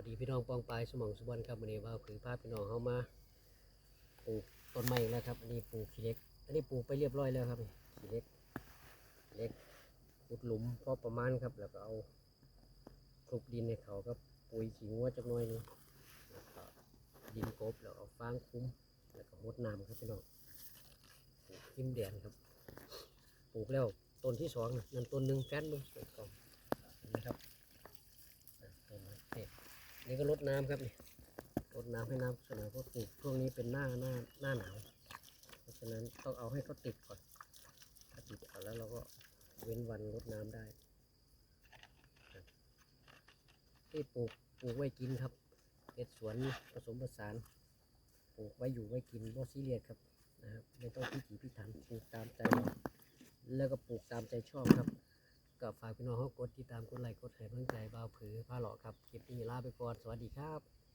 วัสดีพี่น้องปองปลายสมองสุวรรณครับวันนี้ว่าผือภาพพี่น้องเข้ามาปลูกต้นไม้อีกแล้วครับ อันนี้ปลูกขี้เล็ก อันนี้ปลูกไปเรียบร้อยแล้วครับขี้เล็กเล็กขุดหลุมพอประมาณครับ แล้วก็เอาคลุกดินในเขาก็ปุ๋ยขี้งัวจักน่อยนึงแล้วก็ดินกบแล้วเอาฟางคุ้ม แล้วก็หดน้ำครับพี่น้องปลูกทิมแดนครับ ปลูกแล้วต้นที่สองนั่นต้นหนึ่งแฟนมึงเปิดกองนะครับ นี่ก็รดน้ำครับนี่รดน้ำให้น้ำเสมอเพราะปลูกช่วงนี้เป็นหน้าหน้าหน้าหนาวเพราะฉะนั้นต้องเอาให้เขาติดก่อน ถ้าติดก่อนแล้วเราก็เว้นวันรดน้ำได้ที่ปลูกปลูกไว้กินครับเห็ดสวนผสมผสานปลูกไว้อยู่ไว้กินบ่ซีเรียสครับนะครับไม่ต้องพิถีพิถันปลูกตามใจ แล้วก็ปลูกตามใจชอบครับ ก็ฝากพี่น้องเขากดติดตามกดไลค์กดแชร์เพื่อใจบ่าวผือผ้าหล่อครับคลิปนี้ลาไปก่อนสวัสดีครับ